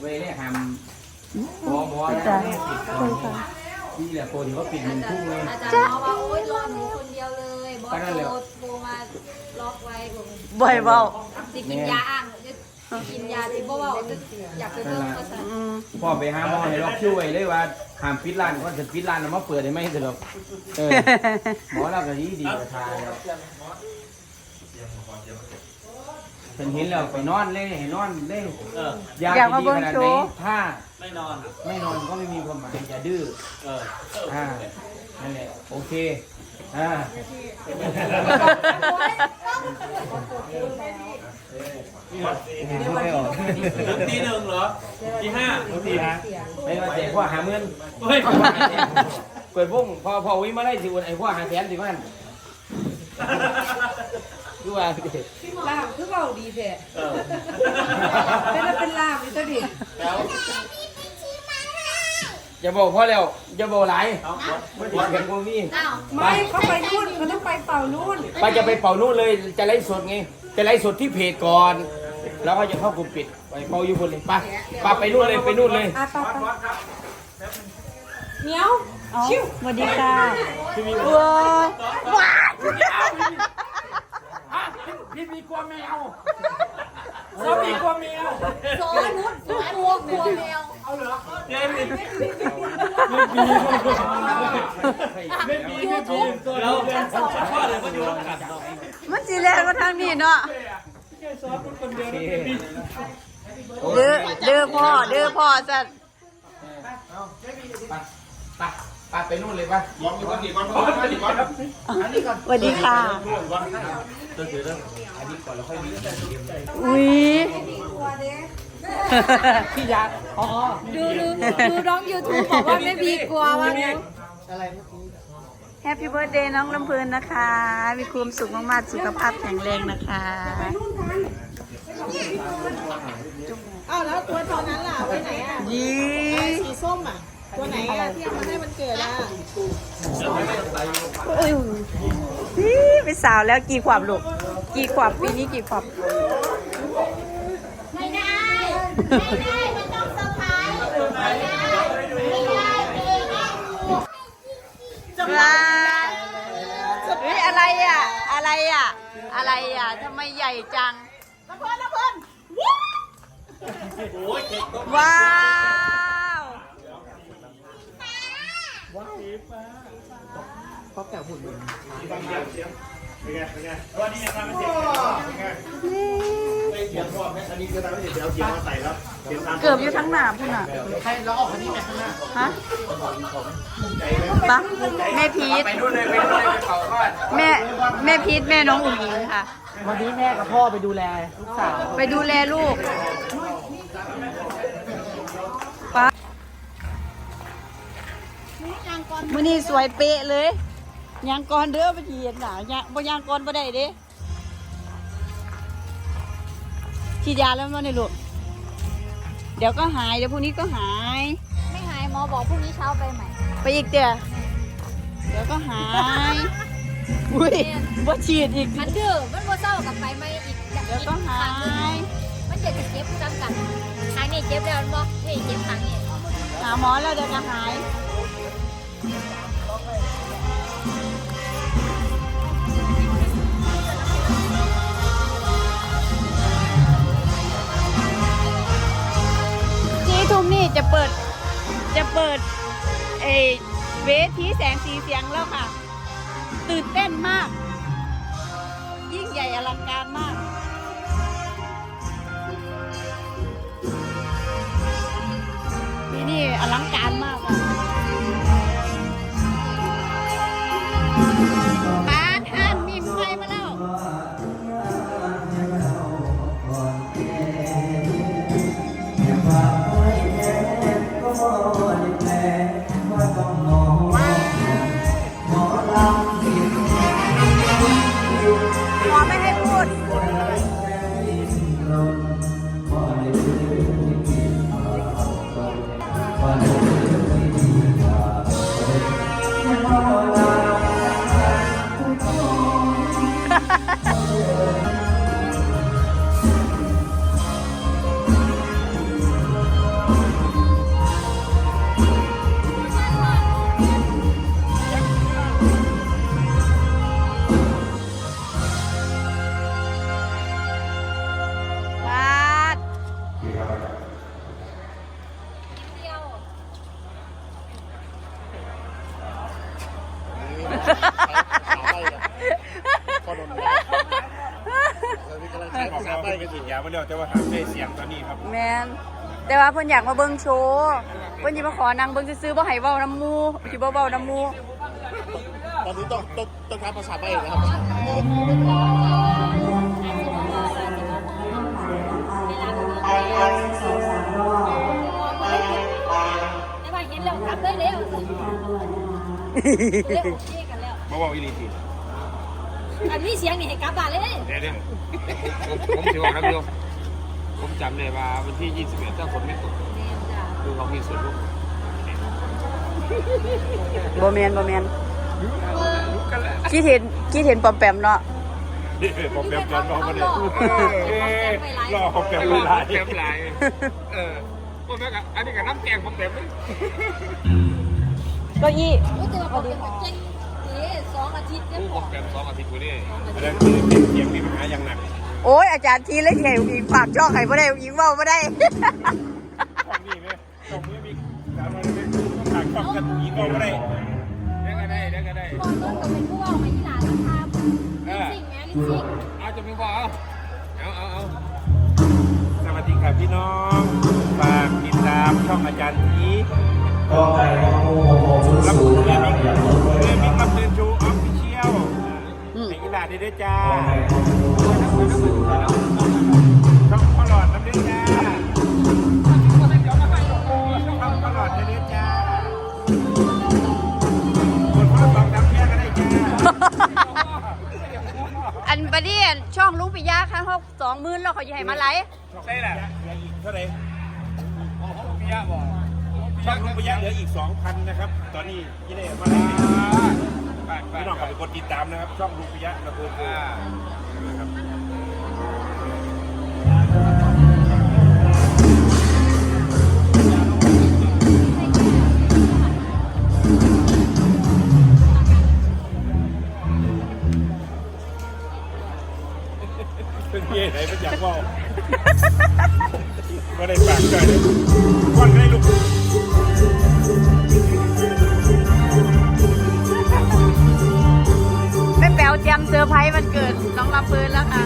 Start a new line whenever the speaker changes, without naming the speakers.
เว้ยเนี่ยทำหมอหมอ
จ้ะ
เนี่ยปิด
คุยกัน
นี่แหละคนที่เขาปิดหนึ่งทุ่มเลย
อาจารย์หมอว่าโอ๊ยรอหนูคนเดียวเลยบอส
ก็นั่นแหละ
โทรโทรมาล็อกไว้บอก
บ่อยเบา
สิกินยาอ่างจะกินยาที่บ่เว่าจะอยากไปเบิ่งภาษา
อืม
พ่อไปหาหมอให้ล็อกคิวไว้เลยว่าห้ามปิดร้านก็จะปิดร้านเอามาเปิดได้ไหมสรุปเออหมอเราก็ดีดีกว่าทาย แล้วเป็นเห็นแล้วไปนอนเลยให้นอนเลย
เออ
ยา
อยากมา
ดี
เบิ่
ข
ง
นาด
โช
ไหน
ว์
ถ้า
ไม่นอนอะ
ไม่นอนก็ไม่มีความหมายอย่าดื้อ
เออ
อ่านั่นแหละโอเคอ่าไม่ออก
ถึงตีหนึ่งเหรอตีห้าตีนะ
ไม่มาเสียพ่อหาเงิน
เฮ้ย
เปิดวงพอพอวิ่งมาได้สิวันไอ้พ่อหาแสนสิมัน คือว่า
ลาบคือเบาดีแท้
เออ
เป็นแล้วเป็นลาบนี่ตัวดิ
แล้ว
อย่าบอกพ่อแล้วอย่าบอกหลาย
เอา
ไม่ติดเสียงพวกนี้
อ้าว
ไม่เขาไปนู่นเขาต้องไปเป่านู่น
ป้าจะไปเป่านู่นเลยจะไลฟ์สดไงจะไลฟ์สดที่เพจก่อน แล้วก็จะเข้ากลุ่มปิดไปเป่าอยู่บนเลยไป้าป้าไปนู่นเลยไปนู่นเลย
อะไปไปเหนียว
เอาสวัสดีค่ะว้าว
พี่มีกลัวแมว
เรามีกลัวแมว
โซนุชโซกลัวกลัวแมว
เล่นดิ
ยูทูบ
แล้วพ่อเดี๋ยวก็อยู่ร่วมกันเนาะ
มันสิแลนมาทางนี้เนาะเด้อเด้อพ่อเด้อพ่อจัด
ป้าป้าไปนู่นเลยป้า
สวัสดีค่ะอุ้ย
พี่ยักษ์อ๋อ
ดูดูดูน้องยูทูบบอกว่าไม่มีกลัวว่างั้น
แฮปปี้เบิร์ดเดย์น้องลำเพลินนะคะ มีความสุขมากๆ สุขภาพแข็งแรงนะคะ
อ้าวแล้วตัวตอนนั้นล่ะไปไหนอะ
ยี่
สีส้มอะ ตัวไหนอะที่เอามาให้มันเกิดอะ
อุ้ยอี้เป็นสาวแล้วกี่ขวบลูก กี่ขวบปีนี้กี่ขวบ
ไม่ได้ ไม่ได้ มันต้องเซอร์ไพรส์ไม่ได้ ไม่ได้เองนะ
ว้าวเฮ้ยอะไรอะอะไรอะอะไรอะทำไมใหญ่จัง
โอ้ยเก่งก็
ว้าวเกือบอยู่ทั้งหนาพุ่นอะใครเราออกคันนี้แม่ข้างหน้าฮะปะแม่พีท
ไปนู่นเลยไปนู่นเลยไปเป่าก่อน
แม่แม่พีทแม่น้องอุ๋งอิงค่ะ
วันนี้แม่กับพ่อไปดูแลลูกสาว
ไปดูแลลูกป้ามื่อนี้สวยเป๊ะเลย ยางกรเด้อไปเห็นหนายางบ่ยางกรบ่ได้เด้ฉีดยาแล้วมั้งเนี่ยลูกเดี๋ยวก็หายเดี๋ยวพรุ่งนี้ก็หาย
ไม่หายหมอบอกพรุ่งนี้เช้าไปใหม่
ไปอีกเดี๋ยวเดี๋ยวก็หายอุ้ยบ่ฉีดอีก
มันดื้อมันบ่เศร้ากับไปไหมอีก
เดี๋ยวก็หาย
มันจะเจ็บซ้ำกันครั้งนี้เจ็บแล้วมันบอกนี่เจ็บครั้งนี้
หาหมอแล้วเดี๋ยวก็หาย จะเปิดจะเปิดเอเวทีแสงสีเสียงแล้วค่ะ ตื่นเต้นมาก ยิ่งใหญ่อลังการมาก ที่นี่อลังการมาก ด แล้ว
แต่ว่าทำได้เสียงตอนนี้ครับ
แมนแต่ว่าเพิ่นอยากมาเบิ่งโชว์เพิ่นสิมาขอนางเบิ่งซื่อๆบ่ให้เว้าน้ำมูสิบ่เว้าน้ำมู
ตอนนี้ต้องต้องต้องการภาษาใต้นะครับ
แต่ว่าเห็นแล้วกลับได้แล้วเร็วเชี่กันแล้ว
มาบอกอีลีที
อันนี้เสียงนี่ให้กลับบ้านเลย
เดี๋ยวเดี๋ยวผมถือว่าครับโยมผมจำได้ว่าวันที่ 21ถ้าฝนไม่ตกคือเขามีส่วนร่วม
บ่แม่นบ่แม่นคิดเห็นคิดเห็นปอมแปมเนาะ
ผมแบบย้อนรอมาเลย
รอ
รอผมแบบ
เต็ม
หลาย
เต็มหลายเออพวกนั้นก็อันนี้กับน้ำแกงผมเต็มเลย
เก้าอี้
โอ้แต่ว่าเขาเป็นเจ๊งเอ๊ะสอง อาทิตย์เนี่ย
ผู้ผมเต็มสองอาทิตย์กูนี่
อันนั้นคือเป็นเสียงมีปัญหาอย่างหนัก
โอ้ยอาจารย์ทีเล่นใหญ่อีกปากช่องให้บ่ได้อีกเว้าบ่ได้
ช่องนี้ไหมช่องมือมีสามวันเลยไหมต้องต่างช่องกันอีกก็ไม่ได้
เด็กก็ได้เด็กก็ได้
พอต้นก็เป็นผู้ว่าไม่ที่หลานนะครับลิปซิงแม่ลิปซิง
เอาจะมีบอกเอาเอาเอา
สวัสดีครับพี่น้องฝากติดตามช่องอาจารย์ที
ก็ไก่ของโมโหโมศูนย์
รับ
ศูนย์
เรี
นะ
ย
ค
น
รับ
ด้ด้วยจ้า
ก็ไก่ของโมโหโมศูนย์ศูนย์นะครับ
ช่องพ่อหลอดน้ำเด้อจ้าช่องพ่อหลอดได้ด้วยจ้าคนพ่อสองดำแค่ก็ได้จ้า
อันบัดนี้ช่องลุงปิยะค่ะฮอก20,000แล้วเขาสิให้มาไลฟ์
ใช่แหละเหลืออีกเท่าไหร่
พี่ยะบอก
ช่องลุงปยักเหลืออีก2,000นะครับ ตอนนี้ยี่ได้มาแล้ว พี่น้องกลับไปกดติดตามนะครับ ช่องลุงปยักนะคือคือนะครับเป็นเย่ไหนเป็นอยากว่าก็ได้ฝากใจเลยก้อนก็ได้ลูก
ตรียมเซอร์ไพรส์วันเกิดน้องรับปืนแล้วค่ะ